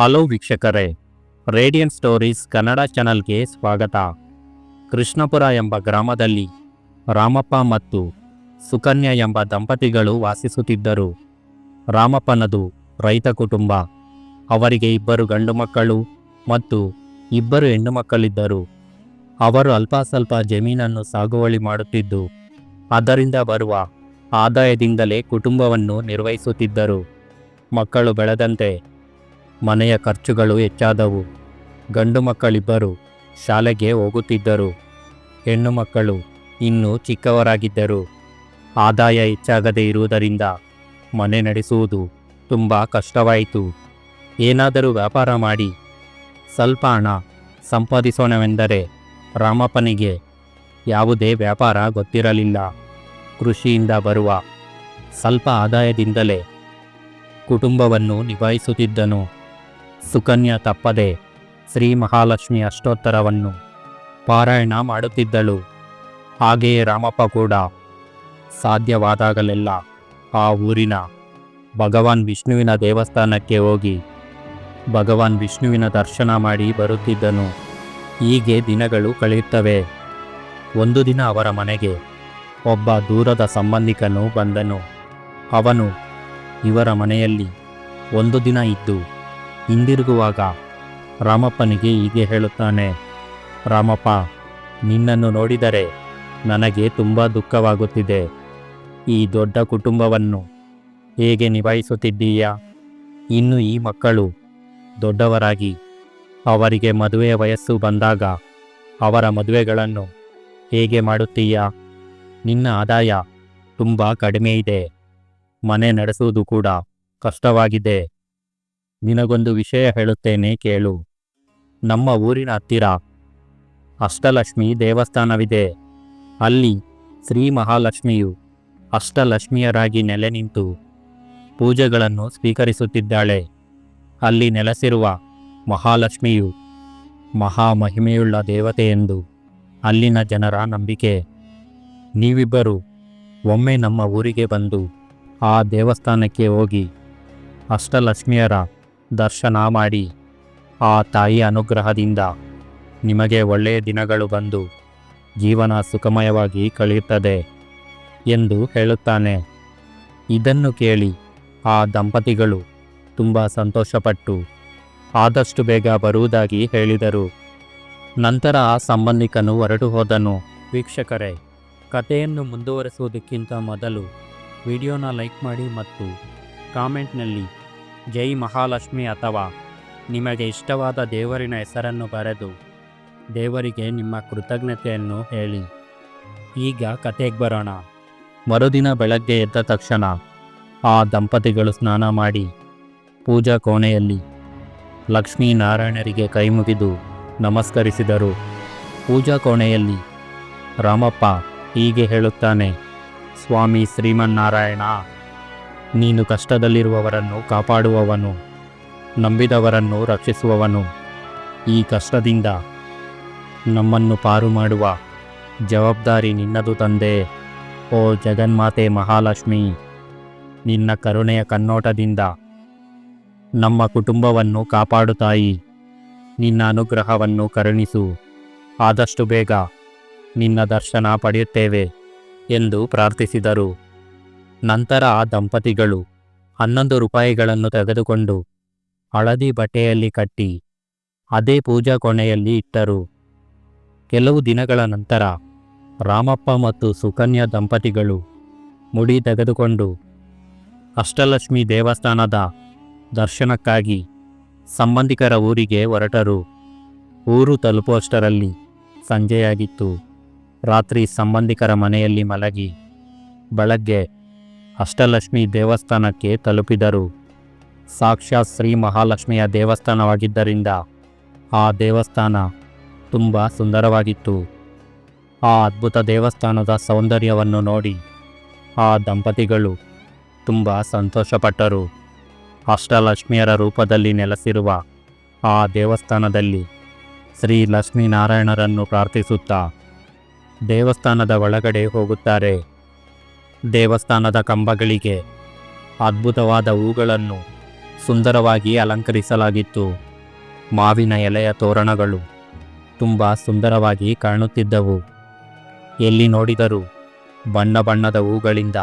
Hello ವೀಕ್ಷಕರೇ radian stories Kannada ಚಾನಲ್ಗೆ ಸ್ವಾಗತ. ಕೃಷ್ಣಪುರ ಎಂಬ ಗ್ರಾಮದಲ್ಲಿ ರಾಮಪ್ಪ ಮತ್ತು ಸುಕನ್ಯಾ ಎಂಬ ದಂಪತಿಗಳು ವಾಸಿಸುತ್ತಿದ್ದರು. ರಾಮಪ್ಪನದು ರೈತ ಕುಟುಂಬ. ಅವರಿಗೆ ಇಬ್ಬರು ಗಂಡು ಮಕ್ಕಳು ಮತ್ತು ಇಬ್ಬರು ಹೆಣ್ಣು ಮಕ್ಕಳಿದ್ದರು. ಅವರು ಅಲ್ಪ ಸ್ವಲ್ಪ ಜಮೀನನ್ನು ಸಾಗುವಳಿ ಮಾಡುತ್ತಿದ್ದು, ಅದರಿಂದ ಬರುವ ಆದಾಯದಿಂದಲೇ ಕುಟುಂಬವನ್ನು ನಿರ್ವಹಿಸುತ್ತಿದ್ದರು. ಮಕ್ಕಳು ಬೆಳೆದಂತೆ ಮನೆಯ ಖರ್ಚುಗಳು ಹೆಚ್ಚಾದವು. ಗಂಡು ಮಕ್ಕಳಿಬ್ಬರು ಶಾಲೆಗೆ ಹೋಗುತ್ತಿದ್ದರು. ಹೆಣ್ಣು ಮಕ್ಕಳು ಇನ್ನೂ ಚಿಕ್ಕವರಾಗಿದ್ದರು. ಆದಾಯ ಹೆಚ್ಚಾಗದೇ ಇರುವುದರಿಂದ ಮನೆ ನಡೆಸುವುದು ತುಂಬ ಕಷ್ಟವಾಯಿತು. ಏನಾದರೂ ವ್ಯಾಪಾರ ಮಾಡಿ ಸ್ವಲ್ಪ ಹಣ ಸಂಪಾದಿಸೋಣವೆಂದರೆ ರಾಮಪ್ಪನಿಗೆ ಯಾವುದೇ ವ್ಯಾಪಾರ ಗೊತ್ತಿರಲಿಲ್ಲ. ಕೃಷಿಯಿಂದ ಬರುವ ಸ್ವಲ್ಪ ಆದಾಯದಿಂದಲೇ ಕುಟುಂಬವನ್ನು ನಿಭಾಯಿಸುತ್ತಿದ್ದನು. ಸುಕನ್ಯಾ ತಪ್ಪದೆ ಶ್ರೀ ಮಹಾಲಕ್ಷ್ಮಿ ಅಷ್ಟೋತ್ತರವನ್ನು ಪಾರಾಯಣ ಮಾಡುತ್ತಿದ್ದಳು. ಹಾಗೆಯೇ ರಾಮಪ್ಪ ಕೂಡ ಸಾಧ್ಯವಾದಾಗಲೆಲ್ಲ ಆ ಊರಿನ ಭಗವಾನ್ ವಿಷ್ಣುವಿನ ದೇವಸ್ಥಾನಕ್ಕೆ ಹೋಗಿ ಭಗವಾನ್ ವಿಷ್ಣುವಿನ ದರ್ಶನ ಮಾಡಿ ಬರುತ್ತಿದ್ದನು. ಹೀಗೆ ದಿನಗಳು ಕಳೆಯುತ್ತವೆ. ಒಂದು ದಿನ ಅವರ ಮನೆಗೆ ಒಬ್ಬ ದೂರದ ಸಂಬಂಧಿಕನು ಬಂದನು. ಅವನು ಇವರ ಮನೆಯಲ್ಲಿ ಒಂದು ದಿನ ಇದ್ದು ಹಿಂದಿರುಗುವಾಗ ರಾಮಪ್ಪನಿಗೆ ಹೀಗೆ ಹೇಳುತ್ತಾನೆ, ರಾಮಪ್ಪ, ನಿನ್ನನ್ನು ನೋಡಿದರೆ ನನಗೆ ತುಂಬ ದುಃಖವಾಗುತ್ತಿದೆ. ಈ ದೊಡ್ಡ ಕುಟುಂಬವನ್ನು ಹೇಗೆ ನಿಭಾಯಿಸುತ್ತಿದ್ದೀಯಾ? ಇನ್ನು ಈ ಮಕ್ಕಳು ದೊಡ್ಡವರಾಗಿ ಅವರಿಗೆ ಮದುವೆಯ ವಯಸ್ಸು ಬಂದಾಗ ಅವರ ಮದುವೆಗಳನ್ನು ಹೇಗೆ ಮಾಡುತ್ತೀಯಾ? ನಿನ್ನ ಆದಾಯ ತುಂಬ ಕಡಿಮೆ ಇದೆ. ಮನೆ ನಡೆಸುವುದು ಕೂಡ ಕಷ್ಟವಾಗಿದೆ. ನಿನಗೊಂದು ವಿಷಯ ಹೇಳುತ್ತೇನೆ ಕೇಳು. ನಮ್ಮ ಊರಿನ ಹತ್ತಿರ ಅಷ್ಟಲಕ್ಷ್ಮಿ ದೇವಸ್ಥಾನವಿದೆ. ಅಲ್ಲಿ ಶ್ರೀ ಮಹಾಲಕ್ಷ್ಮಿಯು ಅಷ್ಟಲಕ್ಷ್ಮಿಯರಾಗಿ ನೆಲೆ ನಿಂತು ಪೂಜೆಗಳನ್ನು ಸ್ವೀಕರಿಸುತ್ತಿದ್ದಾಳೆ. ಅಲ್ಲಿ ನೆಲೆಸಿರುವ ಮಹಾಲಕ್ಷ್ಮಿಯು ಮಹಾಮಹಿಮೆಯುಳ್ಳ ದೇವತೆ ಎಂದು ಅಲ್ಲಿನ ಜನರ ನಂಬಿಕೆ. ನೀವಿಬ್ಬರು ಒಮ್ಮೆ ನಮ್ಮ ಊರಿಗೆ ಬಂದು ಆ ದೇವಸ್ಥಾನಕ್ಕೆ ಹೋಗಿ ಅಷ್ಟಲಕ್ಷ್ಮಿಯರ ದರ್ಶನ ಮಾಡಿ ಆ ತಾಯಿ ಅನುಗ್ರಹದಿಂದ ನಿಮಗೆ ಒಳ್ಳೆಯ ದಿನಗಳು ಬಂದು ಜೀವನ ಸುಖಮಯವಾಗಿ ಕಳೆಯುತ್ತದೆ ಎಂದು ಹೇಳುತ್ತಾನೆ. ಇದನ್ನು ಕೇಳಿ ಆ ದಂಪತಿಗಳು ತುಂಬ ಸಂತೋಷಪಟ್ಟು ಆದಷ್ಟು ಬೇಗ ಬರುವುದಾಗಿ ಹೇಳಿದರು. ನಂತರ ಆ ಸಂಬಂಧಿಕನು ಹೊರಟು ಹೋದನು. ವೀಕ್ಷಕರೇ, ಕಥೆಯನ್ನು ಮುಂದುವರೆಸುವುದಕ್ಕಿಂತ ಮೊದಲು ವಿಡಿಯೋನ ಲೈಕ್ ಮಾಡಿ ಮತ್ತು ಕಾಮೆಂಟ್ನಲ್ಲಿ ಜೈ ಮಹಾಲಕ್ಷ್ಮಿ ಅಥವಾ ನಿಮಗೆ ಇಷ್ಟವಾದ ದೇವರಿನ ಹೆಸರನ್ನು ಬರೆದು ದೇವರಿಗೆ ನಿಮ್ಮ ಕೃತಜ್ಞತೆಯನ್ನು ಹೇಳಿ. ಈಗ ಕತೆಗೆ ಬರೋಣ. ಮರುದಿನ ಬೆಳಗ್ಗೆ ಎದ್ದ ತಕ್ಷಣ ಆ ದಂಪತಿಗಳು ಸ್ನಾನ ಮಾಡಿ ಪೂಜಾ ಕೋಣೆಯಲ್ಲಿ ಲಕ್ಷ್ಮೀನಾರಾಯಣರಿಗೆ ಕೈ ಮುಗಿದು ನಮಸ್ಕರಿಸಿದರು. ಪೂಜಾ ಕೋಣೆಯಲ್ಲಿ ರಾಮಪ್ಪ ಹೀಗೆ ಹೇಳುತ್ತಾನೆ, ಸ್ವಾಮಿ ಶ್ರೀಮನ್ನಾರಾಯಣ ನೀನು ಕಷ್ಟದಲ್ಲಿರುವವರನ್ನು ಕಾಪಾಡುವವನು, ನಂಬಿದವರನ್ನು ರಕ್ಷಿಸುವವನು. ಈ ಕಷ್ಟದಿಂದ ನಮ್ಮನ್ನು ಪಾರು ಮಾಡುವ ಜವಾಬ್ದಾರಿ ನಿನ್ನದು ತಂದೆ. ಓ ಜಗನ್ಮಾತೆ ಮಹಾಲಕ್ಷ್ಮಿ, ನಿನ್ನ ಕರುಣೆಯ ಕನ್ನೋಟದಿಂದ ನಮ್ಮ ಕುಟುಂಬವನ್ನು ಕಾಪಾಡುತ್ತಾಯಿ ನಿನ್ನ ಅನುಗ್ರಹವನ್ನು ಕರುಣಿಸು. ಆದಷ್ಟು ಬೇಗ ನಿನ್ನ ದರ್ಶನ ಪಡೆಯುತ್ತೇವೆ ಎಂದು ಪ್ರಾರ್ಥಿಸಿದರು. ನಂತರ ಆ ದಂಪತಿಗಳು ಹನ್ನೊಂದು ರೂಪಾಯಿಗಳನ್ನು ತೆಗೆದುಕೊಂಡು ಹಳದಿ ಬಟ್ಟೆಯಲ್ಲಿ ಕಟ್ಟಿ ಅದೇ ಪೂಜಾ ಕೊಣೆಯಲ್ಲಿ ಇಟ್ಟರು. ಕೆಲವು ದಿನಗಳ ನಂತರ ರಾಮಪ್ಪ ಮತ್ತು ಸುಕನ್ಯಾ ದಂಪತಿಗಳು ಮುಡಿ ತೆಗೆದುಕೊಂಡು ಅಷ್ಟಲಕ್ಷ್ಮಿ ದೇವಸ್ಥಾನದ ದರ್ಶನಕ್ಕಾಗಿ ಸಂಬಂಧಿಕರ ಊರಿಗೆ ಹೊರಟರು. ಊರು ತಲುಪುವಷ್ಟರಲ್ಲಿ ಸಂಜೆಯಾಗಿತ್ತು. ರಾತ್ರಿ ಸಂಬಂಧಿಕರ ಮನೆಯಲ್ಲಿ ಮಲಗಿ ಬೆಳಗ್ಗೆ ಅಷ್ಟಲಕ್ಷ್ಮಿ ದೇವಸ್ಥಾನಕ್ಕೆ ತಲುಪಿದರು. ಸಾಕ್ಷಾತ್ ಶ್ರೀ ಮಹಾಲಕ್ಷ್ಮಿಯ ದೇವಸ್ಥಾನವಾಗಿದ್ದರಿಂದ ಆ ದೇವಸ್ಥಾನ ತುಂಬ ಸುಂದರವಾಗಿತ್ತು. ಆ ಅದ್ಭುತ ದೇವಸ್ಥಾನದ ಸೌಂದರ್ಯವನ್ನು ನೋಡಿ ಆ ದಂಪತಿಗಳು ತುಂಬ ಸಂತೋಷಪಟ್ಟರು. ಅಷ್ಟಲಕ್ಷ್ಮಿಯರ ರೂಪದಲ್ಲಿ ನೆಲೆಸಿರುವ ಆ ದೇವಸ್ಥಾನದಲ್ಲಿ ಶ್ರೀ ಲಕ್ಷ್ಮೀನಾರಾಯಣರನ್ನು ಪ್ರಾರ್ಥಿಸುತ್ತಾ ದೇವಸ್ಥಾನದ ಒಳಗಡೆ ಹೋಗುತ್ತಾರೆ. ದೇವಸ್ಥಾನದ ಕಂಬಗಳಿಗೆ ಅದ್ಭುತವಾದ ಹೂಗಳನ್ನು ಸುಂದರವಾಗಿ ಅಲಂಕರಿಸಲಾಗಿತ್ತು. ಮಾವಿನ ಎಲೆಯ ತೋರಣಗಳು ತುಂಬ ಸುಂದರವಾಗಿ ಕಾಣುತ್ತಿದ್ದವು. ಎಲ್ಲಿ ನೋಡಿದರೂ ಬಣ್ಣ ಬಣ್ಣದ ಹೂಗಳಿಂದ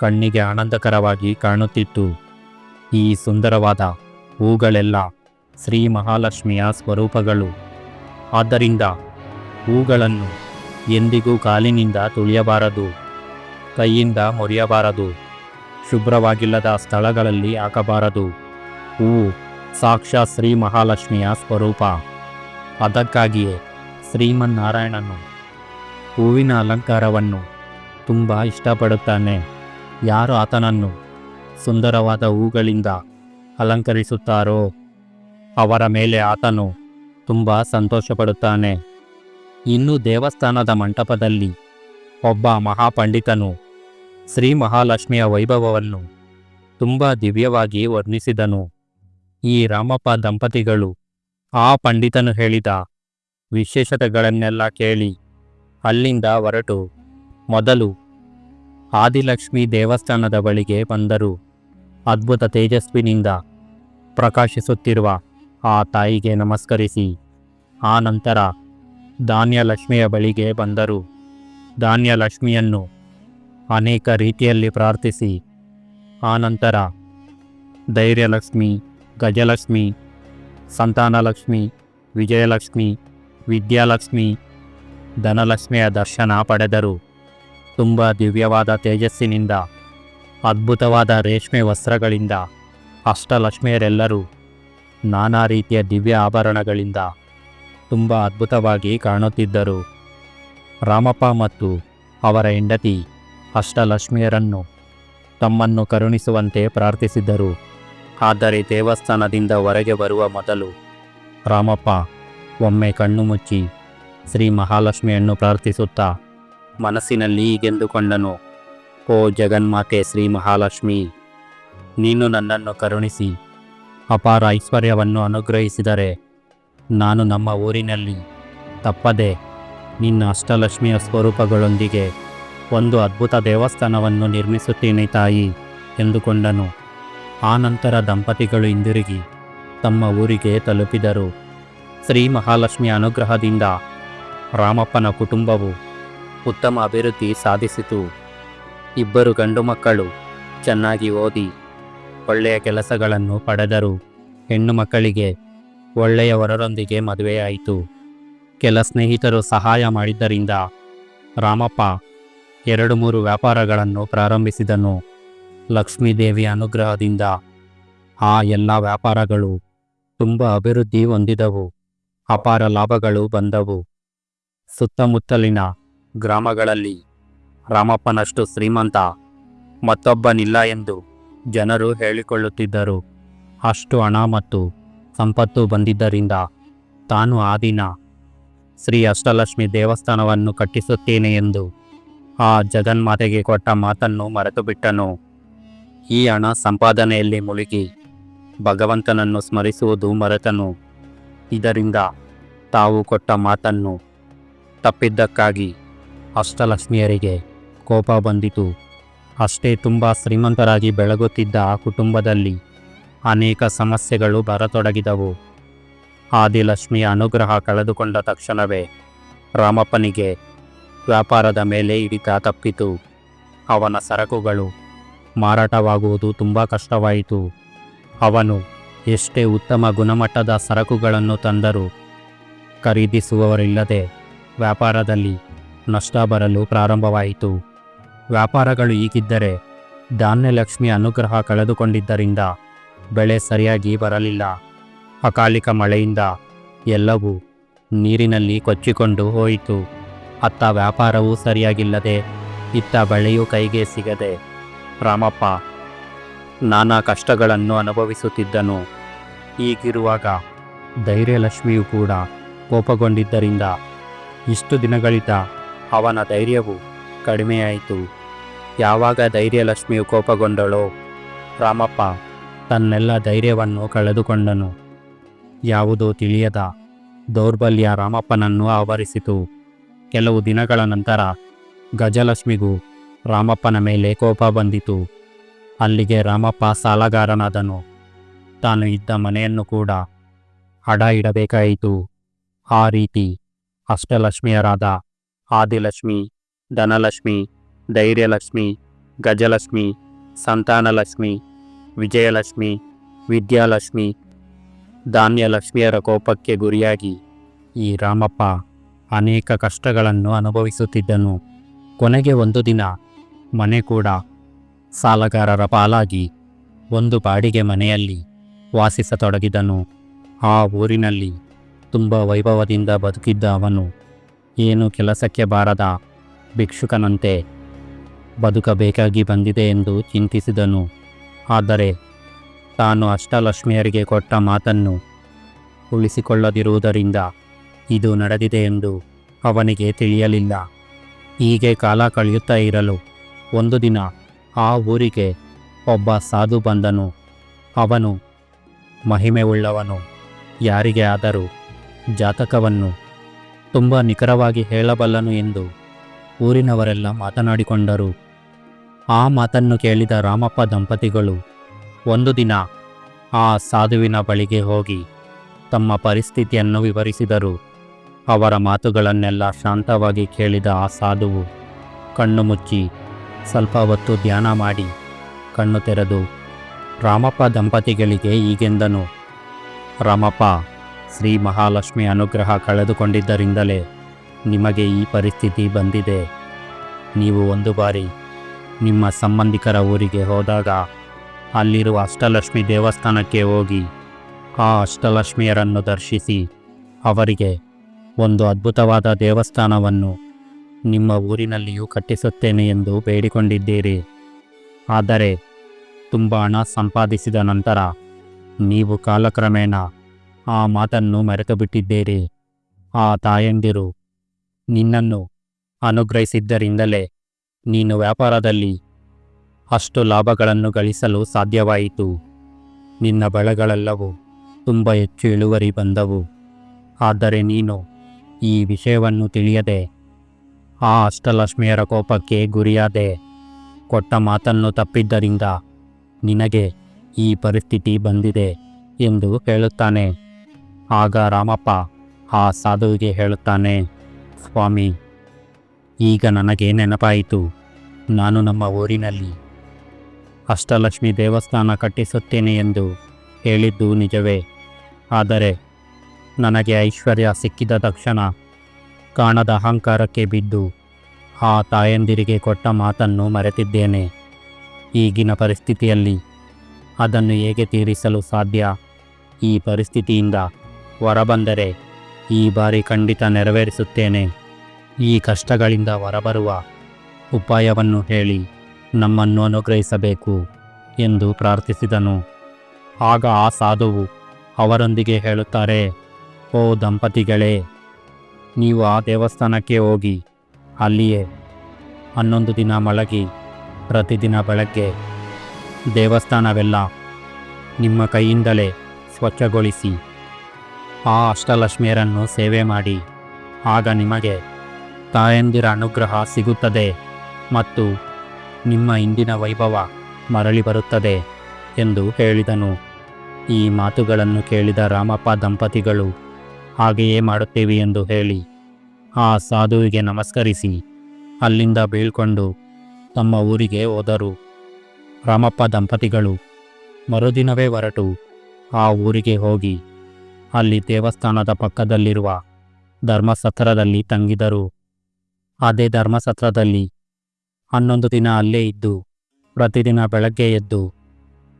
ಕಣ್ಣಿಗೆ ಆನಂದಕರವಾಗಿ ಕಾಣುತ್ತಿತ್ತು. ಈ ಸುಂದರವಾದ ಹೂಗಳೆಲ್ಲ ಶ್ರೀ ಮಹಾಲಕ್ಷ್ಮಿಯ ಸ್ವರೂಪಗಳು. ಆದ್ದರಿಂದ ಹೂಗಳನ್ನು ಎಂದಿಗೂ ಕಾಲಿನಿಂದ ತುಳಿಯಬಾರದು. ಕೈಯಿಂದ ಮುರಿಯಬಾರದು. ಶುಭ್ರವಾಗಿಲ್ಲದ ಸ್ಥಳಗಳಲ್ಲಿ ಹಾಕಬಾರದು. ಹೂವು ಸಾಕ್ಷಾ ಶ್ರೀ ಮಹಾಲಕ್ಷ್ಮಿಯ ಸ್ವರೂಪ. ಅದಕ್ಕಾಗಿಯೇ ಶ್ರೀಮನ್ನಾರಾಯಣನು ಹೂವಿನ ಅಲಂಕಾರವನ್ನು ತುಂಬ ಇಷ್ಟಪಡುತ್ತಾನೆ. ಯಾರು ಆತನನ್ನು ಸುಂದರವಾದ ಹೂಗಳಿಂದ ಅಲಂಕರಿಸುತ್ತಾರೋ, ಅವರ ಮೇಲೆ ಆತನು ತುಂಬ ಸಂತೋಷಪಡುತ್ತಾನೆ. ಇನ್ನು ದೇವಸ್ಥಾನದ ಮಂಟಪದಲ್ಲಿ ಒಬ್ಬ ಮಹಾಪಂಡಿತನು ಶ್ರೀ ಮಹಾಲಕ್ಷ್ಮಿಯ ವೈಭವವನ್ನು ತುಂಬ ದಿವ್ಯವಾಗಿ ವರ್ಣಿಸಿದನು. ಈ ರಾಮಪ್ಪ ದಂಪತಿಗಳು, ಆ ಪಂಡಿತನು ಹೇಳಿದ ವಿಶೇಷತೆಗಳನ್ನೆಲ್ಲ ಕೇಳಿ ಅಲ್ಲಿಂದ ಹೊರಟು ಮೊದಲು ಆದಿಲಕ್ಷ್ಮಿ ದೇವಸ್ಥಾನದ ಬಳಿಗೆ ಬಂದರು. ಅದ್ಭುತ ತೇಜಸ್ವಿನಿಂದ ಪ್ರಕಾಶಿಸುತ್ತಿರುವ ಆ ತಾಯಿಗೆ ನಮಸ್ಕರಿಸಿ, ಆ ನಂತರ ಧಾನ್ಯಲಕ್ಷ್ಮಿಯ ಬಳಿಗೆ ಬಂದರು. ಧಾನ್ಯಲಕ್ಷ್ಮಿಯನ್ನು ಅನೇಕ ರೀತಿಯಲ್ಲಿ ಪ್ರಾರ್ಥಿಸಿ. ಆನಂತರ ಧೈರ್ಯಲಕ್ಷ್ಮಿ, ಗಜಲಕ್ಷ್ಮಿ, ಸಂತಾನಲಕ್ಷ್ಮಿ, ವಿಜಯಲಕ್ಷ್ಮಿ, ವಿದ್ಯಾಲಕ್ಷ್ಮಿ, ಧನಲಕ್ಷ್ಮಿಯ ದರ್ಶನ ಪಡೆದರು. ತುಂಬ ದಿವ್ಯವಾದ ತೇಜಸ್ಸಿನಿಂದ, ಅದ್ಭುತವಾದ ರೇಷ್ಮೆ ವಸ್ತ್ರಗಳಿಂದ, ಅಷ್ಟಲಕ್ಷ್ಮಿಯರೆಲ್ಲರೂ ನಾನಾ ರೀತಿಯ ದಿವ್ಯ ಆಭರಣಗಳಿಂದ ತುಂಬ ಅದ್ಭುತವಾಗಿ ಕಾಣುತ್ತಿದ್ದರು. ರಾಮಪ್ಪ ಮತ್ತು ಅವರ ಹೆಂಡತಿ ಅಷ್ಟಲಕ್ಷ್ಮಿಯರನ್ನು ತಮ್ಮನ್ನು ಕರುಣಿಸುವಂತೆ ಪ್ರಾರ್ಥಿಸಿದ್ದರು ಆದರೆ ದೇವಸ್ಥಾನದಿಂದ ಹೊರಗೆ ಬರುವ ಮೊದಲು ರಾಮಪ್ಪ ಒಮ್ಮೆ ಕಣ್ಣು ಮುಚ್ಚಿ ಶ್ರೀ ಮಹಾಲಕ್ಷ್ಮಿಯನ್ನು ಪ್ರಾರ್ಥಿಸುತ್ತಾ ಮನಸ್ಸಿನಲ್ಲಿ ಹೀಗೆಂದುಕೊಂಡನು, ಓ ಜಗನ್ಮಾತೆ ಶ್ರೀ ಮಹಾಲಕ್ಷ್ಮಿ, ನೀನು ನನ್ನನ್ನು ಕರುಣಿಸಿ ಅಪಾರ ಐಶ್ವರ್ಯವನ್ನು ಅನುಗ್ರಹಿಸಿದರೆ ನಾನು ನಮ್ಮ ಊರಿನಲ್ಲಿ ತಪ್ಪದೆ ನಿನ್ನ ಅಷ್ಟಲಕ್ಷ್ಮಿಯ ಸ್ವರೂಪಗಳೊಂದಿಗೆ ಒಂದು ಅದ್ಭುತ ದೇವಸ್ಥಾನವನ್ನು ನಿರ್ಮಿಸುತ್ತೇನೆ ತಾಯಿ, ಎಂದುಕೊಂಡನು. ಆ ನಂತರ ದಂಪತಿಗಳು ಹಿಂದಿರುಗಿ ತಮ್ಮ ಊರಿಗೆ ತಲುಪಿದರು. ಶ್ರೀ ಮಹಾಲಕ್ಷ್ಮಿ ಅನುಗ್ರಹದಿಂದ ರಾಮಪ್ಪನ ಕುಟುಂಬವು ಉತ್ತಮ ಅಭಿವೃದ್ಧಿ ಸಾಧಿಸಿತು. ಇಬ್ಬರು ಗಂಡು ಮಕ್ಕಳು ಚೆನ್ನಾಗಿ ಓದಿ ಒಳ್ಳೆಯ ಕೆಲಸಗಳನ್ನು ಪಡೆದರು. ಹೆಣ್ಣು ಮಕ್ಕಳಿಗೆ ಒಳ್ಳೆಯವರೊಂದಿಗೆ ಮದುವೆಯಾಯಿತು. ಕೆಲ ಸ್ನೇಹಿತರು ಸಹಾಯ ಮಾಡಿದ್ದರಿಂದ ರಾಮಪ್ಪ ಎರಡು ಮೂರು ವ್ಯಾಪಾರಗಳನ್ನು ಪ್ರಾರಂಭಿಸಿದನು. ಲಕ್ಷ್ಮೀದೇವಿ ಅನುಗ್ರಹದಿಂದ ಆ ಎಲ್ಲ ವ್ಯಾಪಾರಗಳು ತುಂಬ ಅಭಿವೃದ್ಧಿ ಹೊಂದಿದವು. ಅಪಾರ ಲಾಭಗಳು ಬಂದವು. ಸುತ್ತಮುತ್ತಲಿನ ಗ್ರಾಮಗಳಲ್ಲಿ ರಾಮಪ್ಪನಷ್ಟು ಶ್ರೀಮಂತ ಮತ್ತೊಬ್ಬನಿಲ್ಲ ಎಂದು ಜನರು ಹೇಳಿಕೊಳ್ಳುತ್ತಿದ್ದರು. ಅಷ್ಟು ಹಣ ಮತ್ತು ಸಂಪತ್ತು ಬಂದಿದ್ದರಿಂದ ತಾನು ಆ ದಿನ ಶ್ರೀ ಅಷ್ಟಲಕ್ಷ್ಮಿ ದೇವಸ್ಥಾನವನ್ನು ಕಟ್ಟಿಸುತ್ತೇನೆ ಎಂದು ಆ ಜಗನ್ಮಾತೆಗೆ ಕೊಟ್ಟ ಮಾತನ್ನು ಮರೆತು ಬಿಟ್ಟನು ಈ ಹಣ ಸಂಪಾದನೆಯಲ್ಲಿ ಮುಳುಗಿ ಭಗವಂತನನ್ನು ಸ್ಮರಿಸುವುದು ಮರೆತನು. ಇದರಿಂದ ತಾವು ಕೊಟ್ಟ ಮಾತನ್ನು ತಪ್ಪಿದ್ದಕ್ಕಾಗಿ ಅಷ್ಟಲಕ್ಷ್ಮಿಯರಿಗೆ ಕೋಪ ಬಂದಿತು. ಅಷ್ಟೇ ತುಂಬ ಶ್ರೀಮಂತರಾಗಿ ಬೆಳಗುತ್ತಿದ್ದ ಆ ಕುಟುಂಬದಲ್ಲಿ ಅನೇಕ ಸಮಸ್ಯೆಗಳು ಬರತೊಡಗಿದವು. ಆದಿಲಕ್ಷ್ಮಿಯ ಅನುಗ್ರಹ ಕಳೆದುಕೊಂಡ ತಕ್ಷಣವೇ ರಾಮಪ್ಪನಿಗೆ ವ್ಯಾಪಾರದ ಮೇಲೆ ಹಿಡಿತ ತಪ್ಪಿತು. ಅವನ ಸರಕುಗಳು ಮಾರಾಟವಾಗುವುದು ತುಂಬ ಕಷ್ಟವಾಯಿತು. ಅವನು ಎಷ್ಟೇ ಉತ್ತಮ ಗುಣಮಟ್ಟದ ಸರಕುಗಳನ್ನು ತಂದರೂ ಖರೀದಿಸುವವರಿಲ್ಲದೆ ವ್ಯಾಪಾರದಲ್ಲಿ ನಷ್ಟ ಬರಲು ಪ್ರಾರಂಭವಾಯಿತು. ವ್ಯಾಪಾರಗಳು ಹೀಗಿದ್ದರೆ ಧಾನ್ಯಲಕ್ಷ್ಮಿ ಅನುಗ್ರಹ ಕಳೆದುಕೊಂಡಿದ್ದರಿಂದ ಬೆಳೆ ಸರಿಯಾಗಿ ಬರಲಿಲ್ಲ. ಅಕಾಲಿಕ ಮಳೆಯಿಂದ ಎಲ್ಲವೂ ನೀರಿನಲ್ಲಿ ಕೊಚ್ಚಿಕೊಂಡು ಹೋಯಿತು. ಅತ್ತ ವ್ಯಾಪಾರವೂ ಸರಿಯಾಗಿಲ್ಲದೆ ಇತ್ತ ಬಳೆಯೂ ಕೈಗೆ ಸಿಗದೆ, ರಾಮಪ್ಪ, ನಾನಾ ಕಷ್ಟಗಳನ್ನು ಅನುಭವಿಸುತ್ತಿದ್ದನು. ಹೀಗಿರುವಾಗ ಧೈರ್ಯಲಕ್ಷ್ಮಿಯು ಕೂಡ ಕೋಪಗೊಂಡಿದ್ದರಿಂದ ಇಷ್ಟು ದಿನಗಳಿದ್ದ ಅವನ ಧೈರ್ಯವು ಕಡಿಮೆಯಾಯಿತು. ಯಾವಾಗ ಧೈರ್ಯಲಕ್ಷ್ಮಿಯು ಕೋಪಗೊಂಡಳೋ, ರಾಮಪ್ಪ ತನ್ನೆಲ್ಲ ಧೈರ್ಯವನ್ನು ಕಳೆದುಕೊಂಡನು. ಯಾವುದೋ ತಿಳಿಯದ ದೌರ್ಬಲ್ಯ ರಾಮಪ್ಪನನ್ನು ಆವರಿಸಿತು. ಕೆಲವು ದಿನಗಳ ನಂತರ ಗಜಲಕ್ಷ್ಮಿಗೂ ರಾಮಪ್ಪನ ಮೇಲೆ ಕೋಪ ಬಂದಿತು. ಅಲ್ಲಿಗೆ ರಾಮಪ್ಪ ಸಾಲಗಾರನಾದನು. ತಾನು ಇದ್ದ ಮನೆಯನ್ನು ಕೂಡ ಹಡ ಇಡಬೇಕಾಯಿತು. ಆ ರೀತಿ ಅಷ್ಟಲಕ್ಷ್ಮಿಯರಾದ ಆದಿಲಕ್ಷ್ಮಿ, ಧನಲಕ್ಷ್ಮಿ, ಧೈರ್ಯಲಕ್ಷ್ಮಿ, ಗಜಲಕ್ಷ್ಮಿ, ಸಂತಾನಲಕ್ಷ್ಮಿ, ವಿಜಯಲಕ್ಷ್ಮಿ, ವಿದ್ಯಾಲಕ್ಷ್ಮಿ, ಧಾನ್ಯಲಕ್ಷ್ಮಿಯರ ಕೋಪಕ್ಕೆ ಗುರಿಯಾಗಿ ಈ ರಾಮಪ್ಪ ಅನೇಕ ಕಷ್ಟಗಳನ್ನು ಅನುಭವಿಸುತ್ತಿದ್ದನು. ಕೊನೆಗೆ ಒಂದು ದಿನ ಮನೆ ಕೂಡ ಸಾಲಗಾರರ ಪಾಲಾಗಿ ಒಂದು ಬಾಡಿಗೆ ಮನೆಯಲ್ಲಿ ವಾಸಿಸತೊಡಗಿದನು. ಆ ಊರಿನಲ್ಲಿ ತುಂಬ ವೈಭವದಿಂದ ಬದುಕಿದ್ದ ಅವನು, ಏನು ಕೆಲಸಕ್ಕೆ ಬಾರದ ಭಿಕ್ಷುಕನಂತೆ ಬದುಕಬೇಕಾಗಿ ಬಂದಿದೆ ಎಂದು ಚಿಂತಿಸಿದನು. ಆದರೆ ತಾನು ಅಷ್ಟಲಕ್ಷ್ಮಿಯರಿಗೆ ಕೊಟ್ಟ ಮಾತನ್ನು ಉಳಿಸಿಕೊಳ್ಳದಿರುವುದರಿಂದ ಇದು ನಡೆದಿದೆ ಎಂದು ಅವನಿಗೆ ತಿಳಿಯಲಿಲ್ಲ. ಹೀಗೆ ಕಾಲ ಕಳೆಯುತ್ತಾ ಇರಲು ಒಂದು ದಿನ ಆ ಊರಿಗೆ ಒಬ್ಬ ಸಾಧು ಬಂದನು. ಅವನು ಮಹಿಮೆ ಉಳ್ಳವನು ಯಾರಿಗೆ ಆದರೂ ಜಾತಕವನ್ನು ತುಂಬ ನಿಖರವಾಗಿ ಹೇಳಬಲ್ಲನು ಎಂದು ಊರಿನವರೆಲ್ಲ ಮಾತನಾಡಿಕೊಂಡರು. ಆ ಮಾತನ್ನು ಕೇಳಿದ ರಾಮಪ್ಪ ದಂಪತಿಗಳು ಒಂದು ದಿನ ಆ ಸಾಧುವಿನ ಬಳಿಗೆ ಹೋಗಿ ತಮ್ಮ ಪರಿಸ್ಥಿತಿಯನ್ನು ವಿವರಿಸಿದರು. ಅವರ ಮಾತುಗಳನ್ನೆಲ್ಲ ಶಾಂತವಾಗಿ ಕೇಳಿದ ಆ ಸಾಧುವು ಕಣ್ಣು ಮುಚ್ಚಿ ಸ್ವಲ್ಪ ಹೊತ್ತು ಧ್ಯಾನ ಮಾಡಿ ಕಣ್ಣು ತೆರೆದು, ರಾಮಪ್ಪ ದಂಪತಿಗಳಿಗೆ ಈಗೆಂದನು ರಾಮಪ್ಪ, ಶ್ರೀ ಮಹಾಲಕ್ಷ್ಮಿ ಅನುಗ್ರಹ ಕಳೆದುಕೊಂಡಿದ್ದರಿಂದಲೇ ನಿಮಗೆ ಈ ಪರಿಸ್ಥಿತಿ ಬಂದಿದೆ. ನೀವು ಒಂದು ಬಾರಿ ನಿಮ್ಮ ಸಂಬಂಧಿಕರ ಊರಿಗೆ ಹೋದಾಗ ಅಲ್ಲಿರುವ ಅಷ್ಟಲಕ್ಷ್ಮಿ ದೇವಸ್ಥಾನಕ್ಕೆ ಹೋಗಿ ಆ ಅಷ್ಟಲಕ್ಷ್ಮಿಯರನ್ನು ದರ್ಶಿಸಿ ಅವರಿಗೆ ಒಂದು ಅದ್ಭುತವಾದ ದೇವಸ್ಥಾನವನ್ನು ನಿಮ್ಮ ಊರಿನಲ್ಲಿಯೂ ಕಟ್ಟಿಸುತ್ತೇನೆ ಎಂದು ಬೇಡಿಕೊಂಡಿದ್ದೀರಿ. ಆದರೆ ತುಂಬ ಹಣ ಸಂಪಾದಿಸಿದ ನಂತರ ನೀವು ಕಾಲಕ್ರಮೇಣ ಆ ಮಾತನ್ನು ಮರೆತು ಬಿಟ್ಟಿದ್ದೀರಿ ಆ ತಾಯಂದಿರು ನಿನ್ನನ್ನು ಅನುಗ್ರಹಿಸಿದ್ದರಿಂದಲೇ ನೀನು ವ್ಯಾಪಾರದಲ್ಲಿ ಅಷ್ಟು ಲಾಭಗಳನ್ನು ಗಳಿಸಲು ಸಾಧ್ಯವಾಯಿತು. ನಿನ್ನ ಬೆಳೆಗಳೆಲ್ಲವೂ ತುಂಬ ಹೆಚ್ಚು ಇಳುವರಿ ಬಂದವು. ಆದರೆ ನೀನು ಈ ವಿಷಯವನ್ನು ತಿಳಿಯದೆ ಆ ಅಷ್ಟಲಕ್ಷ್ಮಿಯರ ಕೋಪಕ್ಕೆ ಗುರಿಯಾದೆ ಕೊಟ್ಟ ಮಾತನ್ನು ತಪ್ಪಿದ್ದರಿಂದ ನಿನಗೆ ಈ ಪರಿಸ್ಥಿತಿ ಬಂದಿದೆ ಎಂದು ಹೇಳುತ್ತಾನೆ ಆಗ ರಾಮಪ್ಪ ಆ ಸಾಧುವಿಗೆ ಹೇಳುತ್ತಾನೆ, ಸ್ವಾಮಿ, ಈಗ ನನಗೆ ನೆನಪಾಯಿತು. ನಾನು ನಮ್ಮ ಊರಿನಲ್ಲಿ ಅಷ್ಟಲಕ್ಷ್ಮಿ ದೇವಸ್ಥಾನ ಕಟ್ಟಿಸುತ್ತೇನೆ ಎಂದು ಹೇಳಿದ್ದು ನಿಜವೇ. ಆದರೆ ನನಗೆ ಐಶ್ವರ್ಯ ಸಿಕ್ಕಿದ ತಕ್ಷಣ ಕಾಣದ ಅಹಂಕಾರಕ್ಕೆ ಬಿದ್ದು ಆ ತಾಯಂದಿರಿಗೆ ಕೊಟ್ಟ ಮಾತನ್ನು ಮರೆತಿದ್ದೇನೆ. ಈಗಿನ ಪರಿಸ್ಥಿತಿಯಲ್ಲಿ ಅದನ್ನು ಹೇಗೆ ತೀರಿಸಲು ಸಾಧ್ಯ? ಈ ಪರಿಸ್ಥಿತಿಯಿಂದ ಹೊರಬಂದರೆ ಈ ಬಾರಿ ಖಂಡಿತ ನೆರವೇರಿಸುತ್ತೇನೆ. ಈ ಕಷ್ಟಗಳಿಂದ ಹೊರಬರುವ ಉಪಾಯವನ್ನು ಹೇಳಿ ನಮ್ಮನ್ನು ಅನುಗ್ರಹಿಸಬೇಕು ಎಂದು ಪ್ರಾರ್ಥಿಸಿದನು. ಆಗ ಆ ಸಾಧುವು ಅವರೊಂದಿಗೆ ಹೇಳುತ್ತಾರೆ ಓ ದಂಪತಿಗಳೇ, ನೀವು ಆ ದೇವಸ್ಥಾನಕ್ಕೆ ಹೋಗಿ, ಅಲ್ಲಿಯೇ ಹನ್ನೊಂದು ದಿನ ಮಲಗಿ, ಪ್ರತಿದಿನ ಬೆಳಗ್ಗೆ ದೇವಸ್ಥಾನವೆಲ್ಲ ನಿಮ್ಮ ಕೈಯಿಂದಲೇ ಸ್ವಚ್ಛಗೊಳಿಸಿ, ಆ ಅಷ್ಟಲಕ್ಷ್ಮಿಯರನ್ನು ಸೇವೆ ಮಾಡಿ, ಆಗ ನಿಮಗೆ ತಾಯಂದಿರ ಅನುಗ್ರಹ ಸಿಗುತ್ತದೆ ಮತ್ತು ನಿಮ್ಮ ಇಂದಿನ ವೈಭವ ಮರಳಿ ಬರುತ್ತದೆ ಎಂದು ಹೇಳಿದನು. ಈ ಮಾತುಗಳನ್ನು ಕೇಳಿದ ರಾಮಪ್ಪ ದಂಪತಿಗಳು ಹಾಗೆಯೇ ಮಾಡುತ್ತೇವೆ ಎಂದು ಹೇಳಿ ಆ ಸಾಧುವಿಗೆ ನಮಸ್ಕರಿಸಿ ಅಲ್ಲಿಂದ ಬೀಳ್ಕೊಂಡು ತಮ್ಮ ಊರಿಗೆ ಹೋದರು. ರಾಮಪ್ಪ ದಂಪತಿಗಳು ಮರುದಿನವೇ ಹೊರಟು ಆ ಊರಿಗೆ ಹೋಗಿ ಅಲ್ಲಿ ದೇವಸ್ಥಾನದ ಪಕ್ಕದಲ್ಲಿರುವ ಧರ್ಮಸತ್ರದಲ್ಲಿ ತಂಗಿದರು. ಅದೇ ಧರ್ಮಸತ್ರದಲ್ಲಿ ಹನ್ನೊಂದು ದಿನ ಅಲ್ಲೇ ಇದ್ದು ಪ್ರತಿದಿನ ಬೆಳಗ್ಗೆ ಎದ್ದು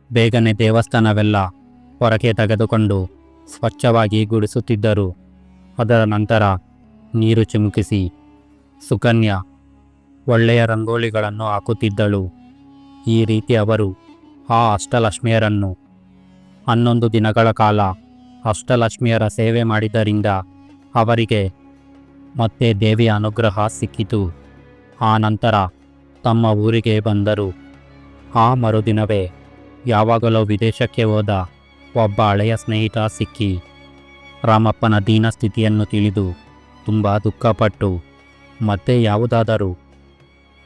ಬೇಗನೆ ದೇವಸ್ಥಾನವೆಲ್ಲ ಹೊರಗೆ ತೆಗೆದುಕೊಂಡು ಸ್ವಚ್ಛವಾಗಿ ಗುಡಿಸುತ್ತಿದ್ದರು. ಅದರ ನಂತರ ನೀರು ಚಿಮುಕಿಸಿ ಸುಕನ್ಯಾ ಒಳ್ಳೆಯ ರಂಗೋಲಿಗಳನ್ನು ಹಾಕುತ್ತಿದ್ದಳು. ಈ ರೀತಿ ಅವರು ಆ ಅಷ್ಟಲಕ್ಷ್ಮಿಯರನ್ನು ಹನ್ನೊಂದು ದಿನಗಳ ಕಾಲ ಅಷ್ಟಲಕ್ಷ್ಮಿಯರ ಸೇವೆ ಮಾಡಿದ್ದರಿಂದ ಅವರಿಗೆ ಮತ್ತೆ ದೇವಿಯ ಅನುಗ್ರಹ ಸಿಕ್ಕಿತು. ಆ ನಂತರ ತಮ್ಮ ಊರಿಗೆ ಬಂದರು. ಆ ಮರುದಿನವೇ ಯಾವಾಗಲೂ ವಿದೇಶಕ್ಕೆ ಹೋದ ಒಬ್ಬ ಹಳೆಯ ಸ್ನೇಹಿತ ಸಿಕ್ಕಿ ರಾಮಪ್ಪನ ದೀನ ಸ್ಥಿತಿಯನ್ನು ತಿಳಿದು ತುಂಬ ದುಃಖಪಟ್ಟು, ಮತ್ತೆ ಯಾವುದಾದರೂ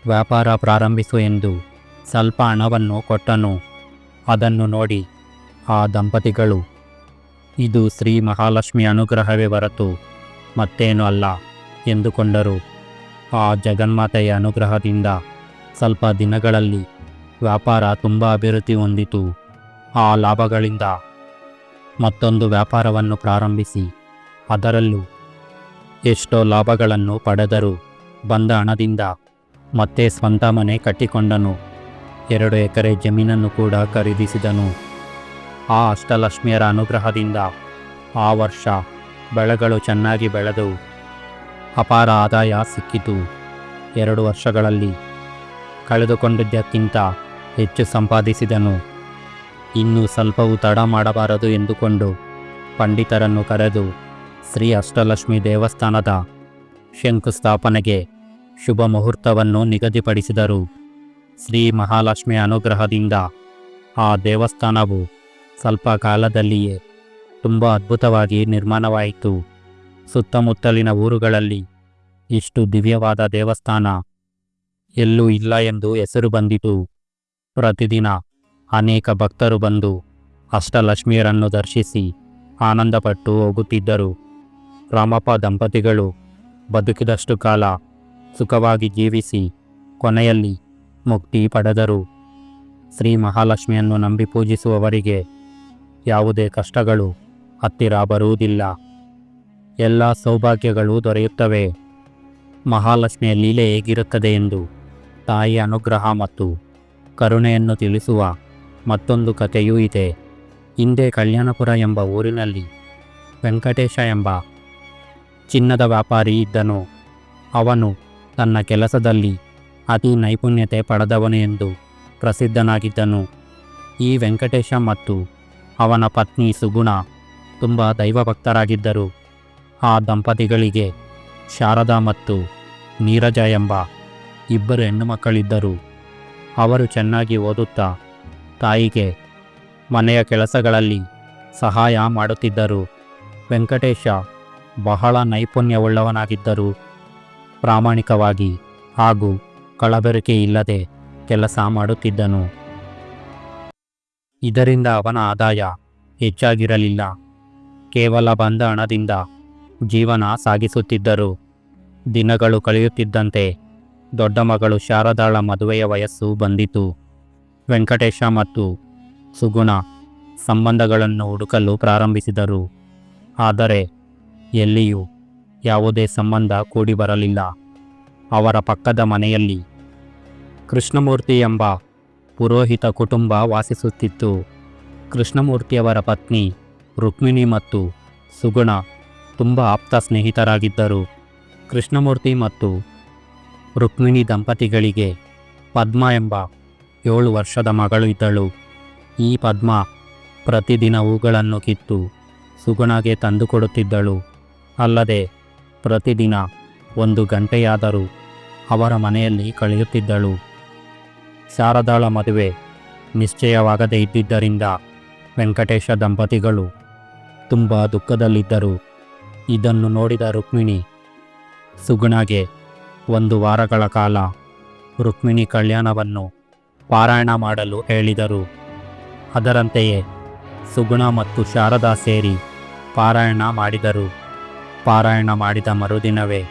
ವ್ಯಾಪಾರ ಪ್ರಾರಂಭಿಸು ಎಂದು ಸ್ವಲ್ಪ ಹಣವನ್ನು ಕೊಟ್ಟನು. ಅದನ್ನು ನೋಡಿ ಆ ದಂಪತಿಗಳು, ಇದು ಶ್ರೀ ಮಹಾಲಕ್ಷ್ಮಿ ಅನುಗ್ರಹವೇ ಹೊರತು ಮತ್ತೇನು ಅಲ್ಲ ಎಂದುಕೊಂಡರು. ಆ ಜಗನ್ಮಾತೆಯ ಅನುಗ್ರಹದಿಂದ ಸ್ವಲ್ಪ ದಿನಗಳಲ್ಲಿ ವ್ಯಾಪಾರ ತುಂಬ ಅಭಿವೃದ್ಧಿ ಹೊಂದಿತು. ಆ ಲಾಭಗಳಿಂದ ಮತ್ತೊಂದು ವ್ಯಾಪಾರವನ್ನು ಪ್ರಾರಂಭಿಸಿ. ಅದರಲ್ಲೂ ಎಷ್ಟೋ ಲಾಭಗಳನ್ನು ಪಡೆದರು ಬಂದ ಹಣದಿಂದ ಮತ್ತೆ ಸ್ವಂತ ಮನೆ ಕಟ್ಟಿಕೊಂಡನು. ಎರಡು ಎಕರೆ ಜಮೀನನ್ನು ಕೂಡ ಖರೀದಿಸಿದನು. ಆ ಅಷ್ಟಲಕ್ಷ್ಮಿಯರ ಅನುಗ್ರಹದಿಂದ ಆ ವರ್ಷ ಬೆಳೆಗಳು ಚೆನ್ನಾಗಿ ಬೆಳೆದು ಅಪಾರ ಆದಾಯ ಸಿಕ್ಕಿತು. ಎರಡು ವರ್ಷಗಳಲ್ಲಿ ಕಳೆದುಕೊಂಡಿದ್ದಕ್ಕಿಂತ ಹೆಚ್ಚು ಸಂಪಾದಿಸಿದನು. ಇನ್ನು ಸ್ವಲ್ಪವೂ ತಡ ಮಾಡಬಾರದು ಎಂದುಕೊಂಡು ಪಂಡಿತರನ್ನು ಕರೆದು ಶ್ರೀ ಅಷ್ಟಲಕ್ಷ್ಮಿ ದೇವಸ್ಥಾನದ ಶಂಕುಸ್ಥಾಪನೆಗೆ ಶುಭ ಮುಹೂರ್ತವನ್ನು ನಿಗದಿಪಡಿಸಿದರು. ಶ್ರೀ ಮಹಾಲಕ್ಷ್ಮಿ ಅನುಗ್ರಹದಿಂದ ಆ ದೇವಸ್ಥಾನವು ಸ್ವಲ್ಪ ಕಾಲದಲ್ಲಿಯೇ ತುಂಬ ಅದ್ಭುತವಾಗಿ ನಿರ್ಮಾಣವಾಯಿತು. ಸುತ್ತಮುತ್ತಲಿನ ಊರುಗಳಲ್ಲಿ ಇಷ್ಟು ದಿವ್ಯವಾದ ದೇವಸ್ಥಾನ ಎಲ್ಲೂ ಇಲ್ಲ ಎಂದು ಹೆಸರು ಬಂದಿತು. ಪ್ರತಿದಿನ ಅನೇಕ ಭಕ್ತರು ಬಂದು ಅಷ್ಟಲಕ್ಷ್ಮಿಯರನ್ನು ದರ್ಶಿಸಿ ಆನಂದಪಟ್ಟು ಹೋಗುತ್ತಿದ್ದರು. ರಾಮಪ್ಪ ದಂಪತಿಗಳು ಬದುಕಿದಷ್ಟು ಕಾಲ ಸುಖವಾಗಿ ಜೀವಿಸಿ ಕೊನೆಯಲ್ಲಿ ಮುಕ್ತಿ ಪಡೆದರು. ಶ್ರೀ ಮಹಾಲಕ್ಷ್ಮಿಯನ್ನು ನಂಬಿ ಪೂಜಿಸುವವರಿಗೆ ಯಾವುದೇ ಕಷ್ಟಗಳು ಹತ್ತಿರ ಬರುವುದಿಲ್ಲ. ಎಲ್ಲ ಸೌಭಾಗ್ಯಗಳು ದೊರೆಯುತ್ತವೆ. ಮಹಾಲಕ್ಷ್ಮಿಯ ಲೀಲೆ ಹೇಗಿರುತ್ತದೆ ಎಂದು ತಾಯಿ ಅನುಗ್ರಹ ಮತ್ತು ಕರುಣೆಯನ್ನು ತಿಳಿಸುವ ಮತ್ತೊಂದು ಕಥೆಯೂ ಇದೆ. ಹಿಂದೆ ಕಲ್ಯಾಣಪುರ ಎಂಬ ಊರಿನಲ್ಲಿ ವೆಂಕಟೇಶ ಎಂಬ ಚಿನ್ನದ ವ್ಯಾಪಾರಿ ಇದ್ದನು. ಅವನು ತನ್ನ ಕೆಲಸದಲ್ಲಿ ಅತಿ ನೈಪುಣ್ಯತೆ ಪಡೆದವನು ಎಂದು ಪ್ರಸಿದ್ಧನಾಗಿದ್ದನು. ಈ ವೆಂಕಟೇಶ ಮತ್ತು ಅವನ ಪತ್ನಿ ಸುಗುಣ ತುಂಬ ದೈವಭಕ್ತರಾಗಿದ್ದರು. ಆ ದಂಪತಿಗಳಿಗೆ ಶಾರದಾ ಮತ್ತು ನೀರಜ ಎಂಬ ಇಬ್ಬರು ಹೆಣ್ಣುಮಕ್ಕಳಿದ್ದರು. ಅವರು ಚೆನ್ನಾಗಿ ಓದುತ್ತಾ ತಾಯಿಗೆ ಮನೆಯ ಕೆಲಸಗಳಲ್ಲಿ ಸಹಾಯ ಮಾಡುತ್ತಿದ್ದರು. ವೆಂಕಟೇಶ ಬಹಳ ನೈಪುಣ್ಯವುಳ್ಳವನಾಗಿದ್ದರು. ಪ್ರಾಮಾಣಿಕವಾಗಿ ಹಾಗೂ ಕಳಬೆರಕೆ ಇಲ್ಲದೆ ಕೆಲಸ ಮಾಡುತ್ತಿದ್ದನು. ಇದರಿಂದ ಅವನ ಆದಾಯ ಹೆಚ್ಚಾಗಿರಲಿಲ್ಲ. ಕೇವಲ ಬಂದ ಹಣದಿಂದ ಜೀವನ ಸಾಗಿಸುತ್ತಿದ್ದರು. ದಿನಗಳು ಕಳೆಯುತ್ತಿದ್ದಂತೆ ದೊಡ್ಡ ಮಗಳು ಶಾರದಾಳ ಮದುವೆಯ ವಯಸ್ಸು ಬಂದಿತು. ವೆಂಕಟೇಶ ಮತ್ತು ಸುಗುಣ ಸಂಬಂಧಗಳನ್ನು ಹುಡುಕಲು ಪ್ರಾರಂಭಿಸಿದರು. ಆದರೆ ಎಲ್ಲಿಯೂ ಯಾವುದೇ ಸಂಬಂಧ ಕೂಡಿ ಬರಲಿಲ್ಲ ಅವರ ಪಕ್ಕದ ಮನೆಯಲ್ಲಿ ಕೃಷ್ಣಮೂರ್ತಿ ಎಂಬ ಪುರೋಹಿತ ಕುಟುಂಬ ವಾಸಿಸುತ್ತಿತ್ತು. ಕೃಷ್ಣಮೂರ್ತಿಯವರ ಪತ್ನಿ ರುಕ್ಮಿಣಿ ಮತ್ತು ಸುಗುಣ ತುಂಬ ಆಪ್ತ ಸ್ನೇಹಿತರಾಗಿದ್ದರು. ಕೃಷ್ಣಮೂರ್ತಿ ಮತ್ತು ರುಕ್ಮಿಣಿ ದಂಪತಿಗಳಿಗೆ ಪದ್ಮ ಎಂಬ ಏಳು ವರ್ಷದ ಮಗಳು ಇದ್ದಳು. ಈ ಪದ್ಮ ಪ್ರತಿದಿನ ಹೂಗಳನ್ನು ಕಿತ್ತು ಸುಗುಣಗೆ ತಂದುಕೊಡುತ್ತಿದ್ದಳು. ಅಲ್ಲದೆ ಪ್ರತಿದಿನ ಒಂದು ಗಂಟೆಯಾದರೂ ಅವರ ಮನೆಯಲ್ಲಿ ಕಳೆಯುತ್ತಿದ್ದಳು. ಶಾರದಾಳ ಮದುವೆ ನಿಶ್ಚಯವಾಗದೇ ಇದ್ದಿದ್ದರಿಂದ ವೆಂಕಟೇಶ ದಂಪತಿಗಳು ತುಂಬ ದುಃಖದಲ್ಲಿದ್ದರು. ಇದನ್ನು ನೋಡಿದ ರುಕ್ಮಿಣಿ, ಸುಗುಣಗೆ ಒಂದು ವಾರಗಳ ಕಾಲ ರುಕ್ಮಿಣಿ ಕಲ್ಯಾಣವನ್ನು ಪಾರಾಯಣ ಮಾಡಲು ಹೇಳಿದರು. ಅದರಂತೆಯೇ ಸುಗುಣ ಮತ್ತು ಶಾರದಾ ಸೇರಿ ಪಾರಾಯಣ ಮಾಡಿದರು. ಪಾರಾಯಣ ಮಾಡಿದ ಮರುದಿನವೇ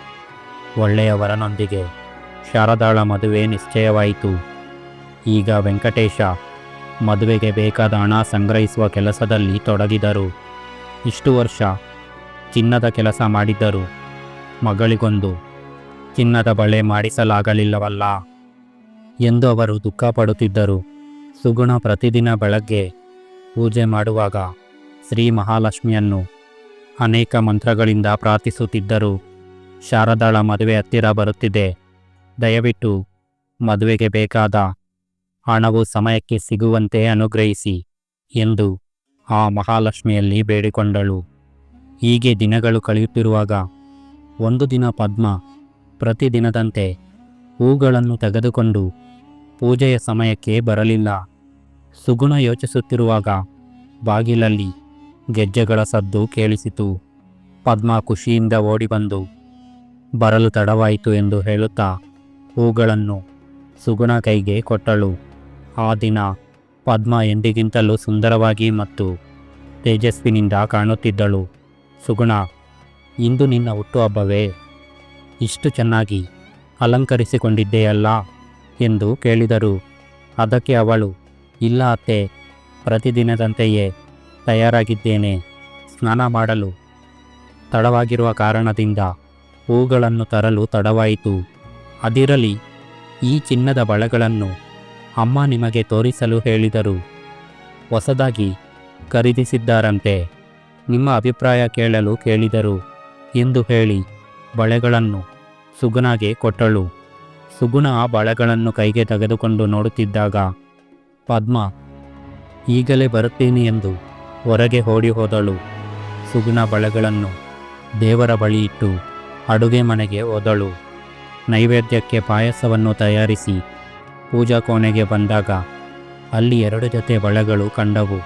ಒಳ್ಳೆಯವರನೊಂದಿಗೆ ಶಾರದಾಳ ಮದುವೆ ನಿಶ್ಚಯವಾಯಿತು. ಈಗ ವೆಂಕಟೇಶ ಮದುವೆಗೆ ಬೇಕಾದ ಹಣ ಸಂಗ್ರಹಿಸುವ ಕೆಲಸದಲ್ಲಿ ತೊಡಗಿದರು. ಇಷ್ಟು ವರ್ಷ ಚಿನ್ನದ ಕೆಲಸ ಮಾಡಿದ್ದರು. ಮಗಳಿಗೊಂದು ಚಿನ್ನದ ಬಳೆ ಮಾಡಿಸಲಾಗಲಿಲ್ಲವಲ್ಲ. ಎಂದು ಅವರು ದುಃಖಪಡುತ್ತಿದ್ದರು. ಸುಗುಣ ಪ್ರತಿದಿನ ಬೆಳಗ್ಗೆ ಪೂಜೆ ಮಾಡುವಾಗ ಶ್ರೀ ಮಹಾಲಕ್ಷ್ಮಿಯನ್ನು ಅನೇಕ ಮಂತ್ರಗಳಿಂದ ಪ್ರಾರ್ಥಿಸುತ್ತಿದ್ದರು. ಶಾರದಾಳ ಮದುವೆ ಹತ್ತಿರ ಬರುತ್ತಿದೆ. ದಯವಿಟ್ಟು ಮದುವೆಗೆ ಬೇಕಾದ ಹಣವು ಸಮಯಕ್ಕೆ ಸಿಗುವಂತೆ ಅನುಗ್ರಹಿಸಿ ಎಂದು ಆ ಮಹಾಲಕ್ಷ್ಮಿಯಲ್ಲಿ ಬೇಡಿಕೊಂಡಳು. ಹೀಗೆ ದಿನಗಳು ಕಳೆಯುತ್ತಿರುವಾಗ ಒಂದು ದಿನ ಪದ್ಮ ಪ್ರತಿದಿನದಂತೆ ಹೂಗಳನ್ನು ತೆಗೆದುಕೊಂಡು ಪೂಜೆಯ ಸಮಯಕ್ಕೆ ಬರಲಿಲ್ಲ. ಸುಗುಣ ಯೋಚಿಸುತ್ತಿರುವಾಗ ಬಾಗಿಲಲ್ಲಿ ಗೆಜ್ಜೆಗಳ ಸದ್ದು ಕೇಳಿಸಿತು. ಪದ್ಮ ಖುಷಿಯಿಂದ ಓಡಿಬಂದು, ಬರಲು ತಡವಾಯಿತು ಎಂದು ಹೇಳುತ್ತಾ ಹೂಗಳನ್ನು ಸುಗುಣ ಕೈಗೆ ಕೊಟ್ಟಳು. ಆ ದಿನ ಪದ್ಮ ಎಂದಿಗಿಂತಲೂ ಸುಂದರವಾಗಿ ಮತ್ತು ತೇಜಸ್ವಿನಿಂದ ಕಾಣುತ್ತಿದ್ದಳು. ಸುಗುಣ, ಇಂದು ನಿನ್ನ ಹುಟ್ಟುಹಬ್ಬವೇ? ಇಷ್ಟು ಚೆನ್ನಾಗಿ ಅಲಂಕರಿಸಿಕೊಂಡಿದ್ದೆಯಲ್ಲ? ಎಂದು ಕೇಳಿದರು. ಅದಕ್ಕೆ ಅವಳು, ಇಲ್ಲ ಅತ್ತೆ, ಪ್ರತಿದಿನದಂತೆಯೇ ತಯಾರಾಗಿದ್ದೇನೆ, ಸ್ನಾನ ಮಾಡಲು. ತಡವಾಗಿರುವ ಕಾರಣದಿಂದ ಹೂಗಳನ್ನು ತರಲು ತಡವಾಯಿತು. ಅದಿರಲಿ, ಈ ಚಿನ್ನದ ಬಳೆಗಳನ್ನು ಅಮ್ಮ ನಿಮಗೆ ತೋರಿಸಲು ಹೇಳಿದರು. ಹೊಸದಾಗಿ ಖರೀದಿಸಿದ್ದಾರಂತೆ. ನಿಮ್ಮ ಅಭಿಪ್ರಾಯ ಕೇಳಲು ಕೇಳಿದರು, ಎಂದು ಹೇಳಿ, ಬಳೆಗಳನ್ನು ಸುಗುನಾಗೆ ಕೊಟ್ಟಳು. ಸುಗುಣ ಆ ಬಳೆಗಳನ್ನು ಕೈಗೆ ತೆಗೆದುಕೊಂಡು ನೋಡುತ್ತಿದ್ದಾಗ, ಪದ್ಮ, ಈಗಲೇ ಬರುತ್ತೇನೆ ಎಂದು ಹೊರಗೆ ಓಡಿ ಹೋದಳು. ಸುಗುಣ ಬಳೆಗಳನ್ನು ದೇವರ ಬಳಿ ಇಟ್ಟು ಅಡುಗೆ ಮನೆಗೆ ಹೋದಳು. ನೈವೇದ್ಯಕ್ಕೆ ಪಾಯಸವನ್ನು ತಯಾರಿಸಿ ಪೂಜಾ ಕೋಣೆಗೆ ಬಂದಾಗ, ಅಲ್ಲಿ ಎರಡು ಜೊತೆ ಬಳೆಗಳು ಕಂಡವು.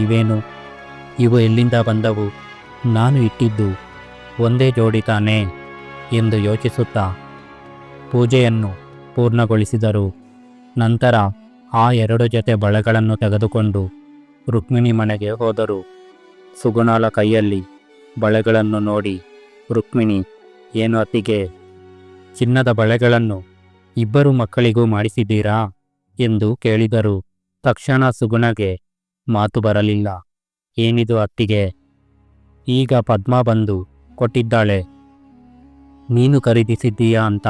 ಇವೇನು? ಇವು ಎಲ್ಲಿಂದ ಬಂದವು? ನಾನು ಇಟ್ಟಿದ್ದು ಒಂದೇ ಜೋಡಿ ತಾನೇ? ಎಂದು ಯೋಚಿಸುತ್ತಾ ಪೂಜೆಯನ್ನು ಪೂರ್ಣಗೊಳಿಸಿದರು. ನಂತರ ಆ ಎರಡು ಜೊತೆ ಬಳೆಗಳನ್ನು ತೆಗೆದುಕೊಂಡು ರುಕ್ಮಿಣಿ ಮನೆಗೆ ಹೋದರು. ಸುಗುಣಾಲ ಕೈಯಲ್ಲಿ ಬಳೆಗಳನ್ನು ನೋಡಿ, ರುಕ್ಮಿಣಿ, ಏನು ಅತ್ತಿಗೆ? ಚಿನ್ನದ ಬಳೆಗಳನ್ನು ಇಬ್ಬರು ಮಕ್ಕಳಿಗೂ ಮಾಡಿಸಿದ್ದೀರಾ? ಎಂದು ಕೇಳಿದರು. ತಕ್ಷಣ ಸುಗುಣಗೆ ಮಾತು ಬರಲಿಲ್ಲ. ಏನಿದು ಅತ್ತಿಗೆ? ಈಗ ಪದ್ಮ ಬಂದು ಕೊಟ್ಟಿದ್ದಾಳೆ. ನೀನು ಖರೀದಿಸಿದ್ದೀಯಾ ಅಂತ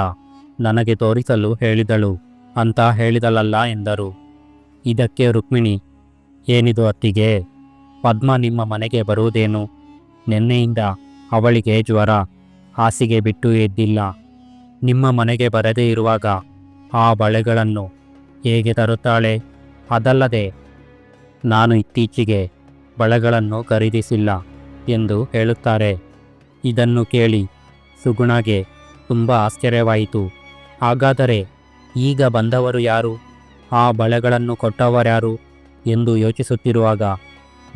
ನನಗೆ ತೋರಿಸಲು ಹೇಳಿದಳು. ಅಂತ ಹೇಳಿದಳಲ್ಲ ಎಂದರು. ಇದಕ್ಕೆ ರುಕ್ಮಿಣಿ, ಏನಿದು ಅತ್ತಿಗೆ? ಪದ್ಮ ನಿಮ್ಮ ಮನೆಗೆ ಬರುವುದೇನು? ನಿನ್ನೆಯಿಂದ ಅವಳಿಗೆ ಜ್ವರ, ಹಾಸಿಗೆ ಬಿಟ್ಟು ಎದ್ದಿಲ್ಲ. ನಿಮ್ಮ ಮನೆಗೆ ಬರದೇ ಇರುವಾಗ ಆ ಬಳೆಗಳನ್ನು ಹೇಗೆ ತರುತ್ತಾಳೆ? ಅದಲ್ಲದೆ ನಾನು ಇತ್ತೀಚೆಗೆ ಬಳೆಗಳನ್ನು ಖರೀದಿಸಿಲ್ಲ ಎಂದು ಹೇಳುತ್ತಾರೆ. ಇದನ್ನು ಕೇಳಿ ಸುಗುಣಗೆ ತುಂಬ ಆಶ್ಚರ್ಯವಾಯಿತು. ಹಾಗಾದರೆ ಈಗ ಬಂದವರು ಯಾರು? ಆ ಬಳೆಗಳನ್ನು ಕೊಟ್ಟವರ್ಯಾರು? ಎಂದು ಯೋಚಿಸುತ್ತಿರುವಾಗ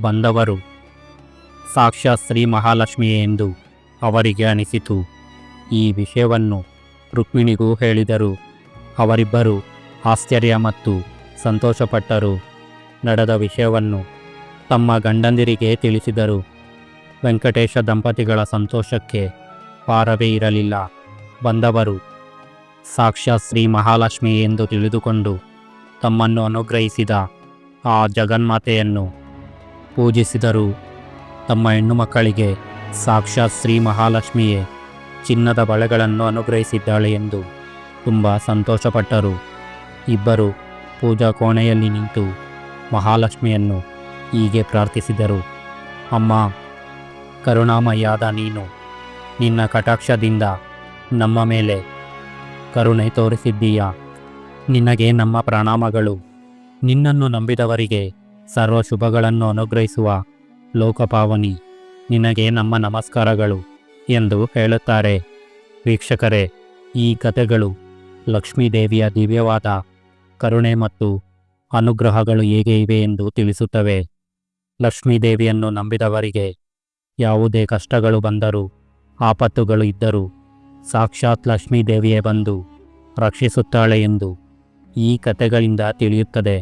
ಬಂದವರು ಸಾಕ್ಷಾತ್ ಶ್ರೀ ಮಹಾಲಕ್ಷ್ಮಿಯೇ ಎಂದು ಅವರಿಗೆ ಅನಿಸಿತು. ಈ ವಿಷಯವನ್ನು ರುಕ್ಮಿಣಿಗೂ ಹೇಳಿದರು. ಅವರಿಬ್ಬರು ಆಶ್ಚರ್ಯ ಮತ್ತು ಸಂತೋಷಪಟ್ಟರು. ನಡೆದ ವಿಷಯವನ್ನು ತಮ್ಮ ಗಂಡಂದಿರಿಗೆ ತಿಳಿಸಿದರು. ವೆಂಕಟೇಶ ದಂಪತಿಗಳ ಸಂತೋಷಕ್ಕೆ ಪಾರವೇ ಇರಲಿಲ್ಲ. ಬಂದವರು ಸಾಕ್ಷಾತ್ ಶ್ರೀ ಮಹಾಲಕ್ಷ್ಮಿ ಎಂದು ತಿಳಿದುಕೊಂಡು ತಮ್ಮನ್ನು ಅನುಗ್ರಹಿಸಿದ ಆ ಜಗನ್ಮಾತೆಯನ್ನು ಪೂಜಿಸಿದರು. ತಮ್ಮ ಹೆಣ್ಣು ಮಕ್ಕಳಿಗೆ ಸಾಕ್ಷಾತ್ ಶ್ರೀ ಮಹಾಲಕ್ಷ್ಮಿಯೇ ಚಿನ್ನದ ಬಳೆಗಳನ್ನು ಅನುಗ್ರಹಿಸಿದ್ದಾಳೆ ಎಂದು ತುಂಬ ಸಂತೋಷಪಟ್ಟರು. ಇಬ್ಬರು ಪೂಜಾ ಕೋಣೆಯಲ್ಲಿ ನಿಂತು ಮಹಾಲಕ್ಷ್ಮಿಯನ್ನು ಹೀಗೆ ಪ್ರಾರ್ಥಿಸಿದರು. ಅಮ್ಮ, ಕರುಣಾಮಯ್ಯಾದ ನೀನು, ನಿನ್ನ ಕಟಾಕ್ಷದಿಂದ ನಮ್ಮ ಮೇಲೆ ಕರುಣೆ ತೋರಿಸಿದ್ದೀಯಾ? ನಿನಗೆ ನಮ್ಮ ಪ್ರಣಾಮಗಳು. ನಿನ್ನನ್ನು ನಂಬಿದವರಿಗೆ ಸರ್ವ ಶುಭಗಳನ್ನು ಅನುಗ್ರಹಿಸುವ ಲೋಕಪಾವನಿ. ನಿನಗೆ ನಮ್ಮ ನಮಸ್ಕಾರಗಳು ಎಂದು ಹೇಳುತ್ತಾರೆ. ವೀಕ್ಷಕರೇ, ಈ ಕಥೆಗಳು ಲಕ್ಷ್ಮೀದೇವಿಯ ದಿವ್ಯವಾದ ಕರುಣೆ ಮತ್ತು ಅನುಗ್ರಹಗಳು ಹೇಗೆ ಇವೆ ಎಂದು ತಿಳಿಸುತ್ತವೆ. ಲಕ್ಷ್ಮೀದೇವಿಯನ್ನು ನಂಬಿದವರಿಗೆ ಯಾವುದೇ ಕಷ್ಟಗಳು ಬಂದರೂ, ಆಪತ್ತುಗಳು ಇದ್ದರೂ ಸಾಕ್ಷಾತ್ ಲಕ್ಷ್ಮೀದೇವಿಯೇ ಬಂದು ರಕ್ಷಿಸುತ್ತಾಳೆ ಎಂದು ಈ ಕಥೆಗಳಿಂದ ತಿಳಿಯುತ್ತದೆ.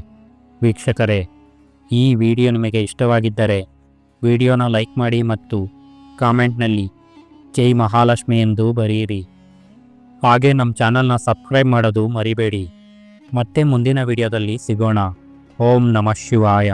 ವೀಕ್ಷಕರೇ, ಈ ವಿಡಿಯೋ ನಿಮಗೆ ಇಷ್ಟವಾಗಿದ್ದರೆ ವಿಡಿಯೋನ ಲೈಕ್ ಮಾಡಿ ಮತ್ತು ಕಾಮೆಂಟ್ನಲ್ಲಿ ಜೈ ಮಹಾಲಕ್ಷ್ಮಿ ಎಂದು ಬರೆಯಿರಿ. ಹಾಗೆ ನಮ್ಮ ಚಾನಲ್ನ ಸಬ್ಸ್ಕ್ರೈಬ್ ಮಾಡೋದು ಮರಿಬೇಡಿ. ಮತ್ತೆ ಮುಂದಿನ ವಿಡಿಯೋದಲ್ಲಿ ಸಿಗೋಣ. ಓಂ ನಮಃ ಶಿವಾಯ.